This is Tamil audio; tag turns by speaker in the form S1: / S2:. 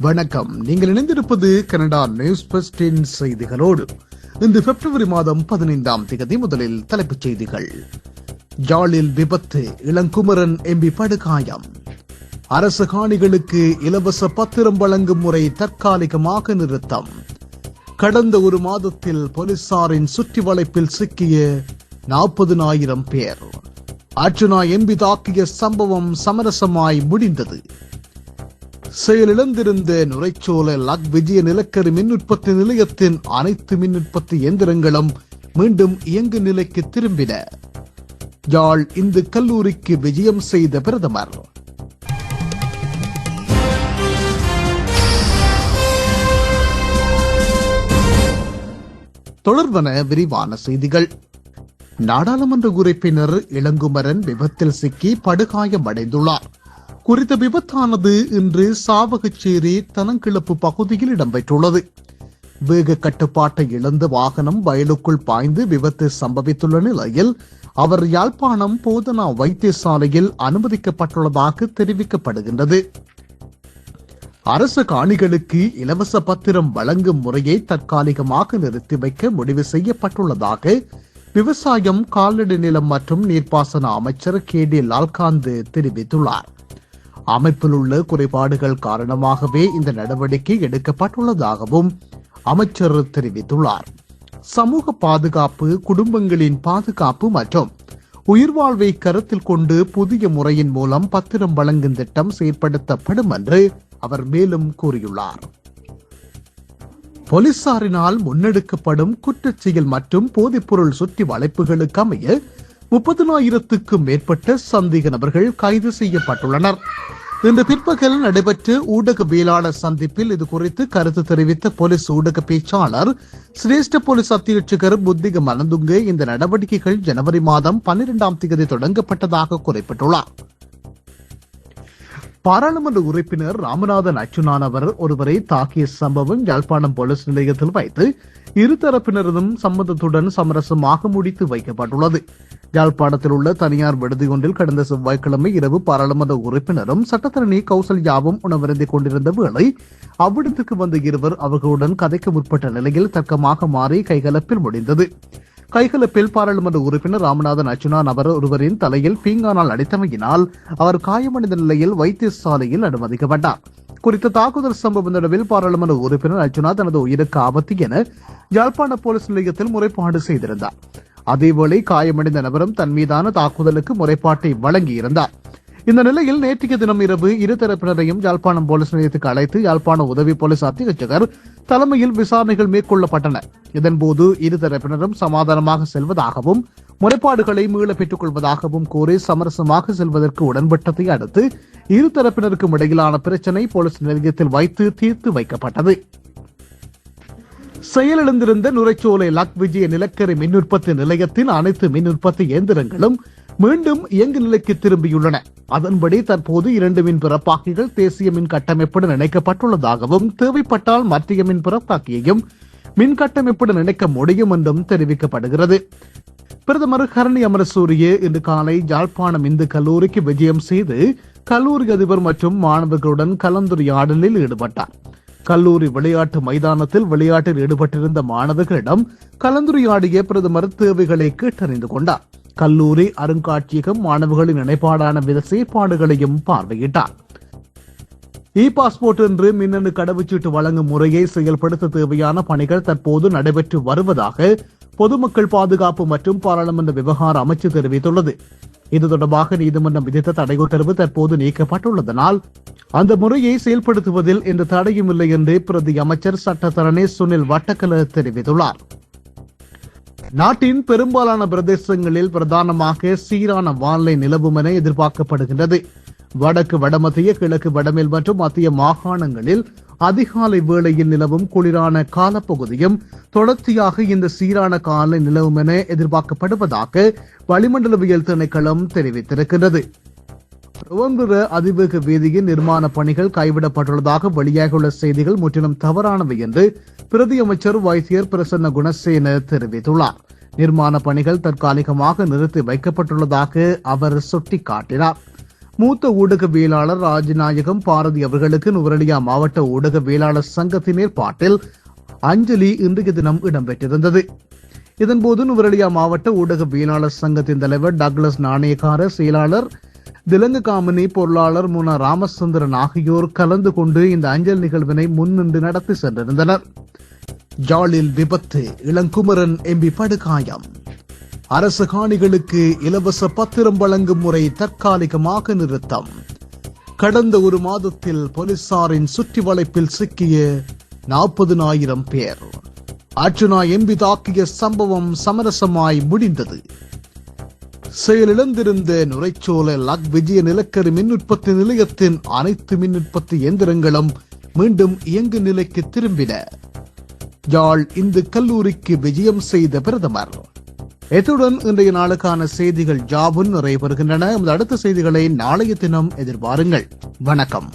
S1: வணக்கம். நீங்கள் இணைந்திருப்பது கனடா நியூஸ் பஸ்டின் செய்திகளோடு. இன்று பிப்ரவரி மாதம் பதினைந்தாம் தேதி முதலில் தலைப்புச் செய்திகள். ஜாலில் விபத்து இளங்குமரன் எம்பி படுகாயம். அரசு காணிகளுக்கு இலவச பத்திரம் வழங்கும் முறை தற்காலிகமாக நிறுத்தம். கடந்த ஒரு மாதத்தில் போலீசாரின் சுற்றி வளைப்பில் சிக்கிய நாற்பதுனாயிரம் பேர். அர்ஜுனா எம்பி தாக்கிய சம்பவம் சமரசமாய் முடிந்தது. செயலிழந்திருந்த நுரைச்சோலை லக் விஜய நிலக்கரி மின் உற்பத்தி நிலையத்தின் அனைத்து மின் உற்பத்தி இயந்திரங்களும் மீண்டும் இயங்கு நிலைக்கு திரும்பின. யாழ் இந்து கல்லூரிக்கு விஜயம் செய்த பிரதமர். தொடர்பன விரிவான செய்திகள். நாடாளுமன்ற உறுப்பினர் இளங்குமரன் விபத்தில் சிக்கி படுகாயமடைந்துள்ளார். குறித்த விபத்தானது இன்று சாவகச்சேரி தனங்கிழப்பு பகுதியில் இடம்பெற்றுள்ளது. வேக கட்டுப்பாட்டை இழந்த வாகனம் வயலுக்குள் பாய்ந்து விபத்து சம்பவித்துள்ள நிலையில் அவர் யாழ்ப்பாணம் போதனா வைத்தியசாலையில் அனுமதிக்கப்பட்டுள்ளதாக தெரிவிக்கப்படுகின்றது. அரசு காணிகளுக்கு இலவச பத்திரம் வழங்கும் முறையை தற்காலிகமாக நிறுத்தி வைக்க முடிவு செய்யப்பட்டுள்ளதாக விவசாயம் கால்நடை நிலம் மற்றும் நீர்ப்பாசன அமைச்சர் கே டி லால்காந்து தெரிவித்துள்ளார். அமைப்பில் உள்ள குறைபாடுகள் காரணமாகவே இந்த நடவடிக்கை எடுக்கப்பட்டுள்ளதாகவும் அமைச்சர் தெரிவித்துள்ளார். சமூக பாதுகாப்பு குடும்பங்களின் பாதுகாப்பு மற்றும் உயிர்வாழ்வை கருத்தில் கொண்டு புதிய முறையின் மூலம் பத்திரம் வழங்கும் திட்டம் செயற்படுத்தப்படும் என்று அவர் மேலும் கூறியுள்ளார். போலீசாரினால் முன்னெடுக்கப்படும் குற்றச்செயல் மற்றும் போதைப்பொருள் சுற்றி வளைப்புகளுக்கு அமைய முப்பதினாயிரத்துக்கும் மேற்பட்ட சந்தேக நபர்கள் கைது செய்யப்பட்டுள்ளனர். இன்று பிற்பகல் நடைபெற்ற ஊடகவியலாளர் சந்திப்பில் இது குறித்து கருத்து தெரிவித்த போலீஸ் ஊடக பேச்சாளர் சிரேஷ்ட போலீஸ் அத்தியட்சகர் புத்திக மனதுங்க இந்த நடவடிக்கைகள் ஜனவரி மாதம் பன்னிரெண்டாம் தேதி தொடங்கப்பட்டதாக குறிப்பிட்டுள்ளார். பாராளுமன்ற உறுப்பினர் ராமநாதன் அச்சுனானவர் ஒருவரை தாக்கிய சம்பவம் யாழ்ப்பாணம் போலீஸ் நிலையத்தில் வைத்து இருதரப்பினரதும் சம்மதத்துடன் சமரசமாக முடித்து வைக்கப்பட்டுள்ளது. யாழ்ப்பாணத்தில் உள்ள தனியார் விடுதி ஒன்றில் கடந்த செவ்வாய்க்கிழமை இரவு பாராளுமன்ற உறுப்பினரும் சட்டத்தரணி கௌசல்யாவும் உணவருந்திக் கொண்டிருந்த வேளை அவ்விடத்துக்கு வந்த இருவர் அவர்களுடன் கதைக்க முற்பட்ட நிலையில் தர்க்கமாக மாறி கைகலப்பில் முடிந்தது. கைகலப்பில் பாராளுமன்ற உறுப்பினர் ராமநாதன் அர்ஜுனா நபர் ஒருவரின் தலையில் பீங்கானால் அடித்தமையினால் அவர் காயமடைந்த நிலையில் வைத்தியசாலையில் அனுமதிக்கப்பட்டார். குறித்த தாக்குதல் சம்பவம் நடுவில் பாராளுமன்ற உறுப்பினர் அர்ஜுனா தனது உயிருக்கு ஆபத்து என யாழ்ப்பாண போலீஸ் நிலையத்தில் முறைப்பாடு செய்திருந்தார். அதேவேளை காயமடைந்த நபரும் தன் மீதான தாக்குதலுக்கு முறைப்பாட்டை வழங்கியிருந்தார். இந்த நிலையில் நேற்றைய தினம் இரவு இரு தரப்பினரையும் யாழ்ப்பாணம் போலீஸ் நிலையத்துக்கு அழைத்து யாழ்ப்பாண உதவி போலீஸ் அத்தியட்சகர் தலைமையில் விசாரணைகள் மேற்கொள்ளப்பட்டன. இதன்போது இருதரப்பினரும் சமாதானமாக செல்வதாகவும் முறைப்பாடுகளை மீள பெற்றுக் கொள்வதாகவும் கூறி சமரசமாக செல்வதற்கு உடன்பட்டதை அடுத்து இருதரப்பினருக்கும் இடையிலான பிரச்சினை போலீஸ் நிலையத்தில் வைத்து தீர்த்து வைக்கப்பட்டது. செயலிழந்திருந்த நுரைச்சோலை லக் விஜய நிலக்கரி மின் உற்பத்தி நிலையத்தின் அனைத்து மின் உற்பத்தி இயந்திரங்களும் மீண்டும் இயங்கு நிலைக்கு திரும்பியுள்ளன. அதன்படி தற்போது இரண்டு மின் பிறப்பாக்கிகள் தேசிய மின் கட்டமைப்புடன் இணைக்கப்பட்டுள்ளதாகவும் தேவைப்பட்டால் மத்திய மின் பிறப்பாக்கியையும் மின் கட்டமைப்புடன் இணைக்க முடியும் என்றும் தெரிவிக்கப்படுகிறது. பிரதமர் ஹரணி அமரசூரிய இன்று காலை யாழ்ப்பாணம் இந்து கல்லூரிக்கு விஜயம் செய்து கல்லூரி அதிபர் மற்றும் மாணவர்களுடன் கலந்துரையாடலில் ஈடுபட்டார். கல்லூரி விளையாட்டு மைதானத்தில் விளையாட்டில் ஈடுபட்டிருந்த மாணவர்களிடம் கலந்துரையாடிய பிரதமர் தேவைகளை கேட்டறிந்து கொண்டார். கல்லூரி அருங்காட்சியகம் மாணவர்களின் நினைப்பாடான வித செயற்பாடுகளையும் பார்வையிட்டார். இ பாஸ்போர்ட் என்று மின்னணு கடவுச்சீட்டு வழங்கும் முறையை செயல்படுத்த தேவையான பணிகள் தற்போது நடைபெற்று வருவதாக பொதுமக்கள் பாதுகாப்பு மற்றும் பாராளுமன்ற விவகார அமைச்சு தெரிவித்துள்ளது. இது தொடர்பாக நீதிமன்றம் விதித்த தடை உத்தரவு தற்போது நீக்கப்பட்டுள்ளதனால் அந்த முறையை செயல்படுத்துவதில் எந்த தடையும் இல்லை என்று பிரதி அமைச்சர் சட்டத்தரணி சுனில் வட்டக்கல தெரிவித்துள்ளார். நாட்டின் பெரும்பாலான பிரதேசங்களில் பிரதானமாக சீரான வானிலை நிலவும் என எதிர்பார்க்கப்படுகின்றது. வடக்கு வடமத்திய கிழக்கு வடமேல் மற்றும் மத்திய மாகாணங்களில் அதிகாலை வேளையில் நிலவும் குளிரான காலப்பகுதியும் தொடர்ச்சியாக இந்த சீரான காலை நிலவும் என எதிர்பார்க்கப்படுவதாக வளிமண்டலவியல் திணைக்களம் தெரிவித்திருக்கிறது ருவம்புர அதிவேக வீதியின் நிர்மாண பணிகள் கைவிடப்பட்டுள்ளதாக வெளியாகியுள்ள செய்திகள் முற்றிலும் தவறானவை என்று பிரதி அமைச்சர் வைத்தியர் பிரசன்ன குணசேன தெரிவித்துள்ளார். நிர்மாண பணிகள் தற்காலிகமாக நிறுத்தி வைக்கப்பட்டுள்ளதாக அவர் சுட்டிக்காட்டினார். மூத்த ஊடகவியலாளர் ராஜநாயகம் பாரதி அவர்களுக்கு நுவரலியா மாவட்ட ஊடகவியலாளர் சங்கத்தின் ஏற்பாட்டில் அஞ்சலி இன்றைய தினம் இடம்பெற்றிருந்தது. இதன்போது நுவரலியா மாவட்ட ஊடகவியலாளர் சங்கத்தின் தலைவர் டக்ளஸ் நாணயக்கார செயலாளர் திலங்கு காமினி பொருளாளர் முன ராமச்சந்திரன் ஆகியோர் கலந்து கொண்டு இந்த அஞ்சல் நிகழ்வினை முன்னின்று நடத்தி சென்றிருந்தனர். ஜாலில் விபத்து இளங்குமரன் எம்பி படுகாயம். அரசு காணிகளுக்கு இலவச பத்திரம் வழங்கும் முறை தற்காலிகமாக நிறுத்தம். கடந்த ஒரு மாதத்தில் போலீசாரின் சுற்றி வளைப்பில் சிக்கிய நாற்பதுனாயிரம் பேர். அர்ஜுனா எம்பி தாக்கிய சம்பவம் சமரசமாய் முடிந்தது. செயலிழந்திருந்த நுரைச்சோல லக் விஜய நிலக்கரி மின் உற்பத்தி நிலையத்தின் அனைத்து மின் உற்பத்தி இயந்திரங்களும் மீண்டும் இயங்கு நிலைக்கு திரும்பின. யாழ் இந்து கல்லூரிக்கு விஜயம் செய்த பிரதமர். இத்துடன் இன்றைய நாளுக்கான செய்திகள் ஜாபுன் நிறைவு பெறுகின்றன அடுத்த செய்திகளை நாளைய தினம் எதிர்பாருங்கள். வணக்கம்.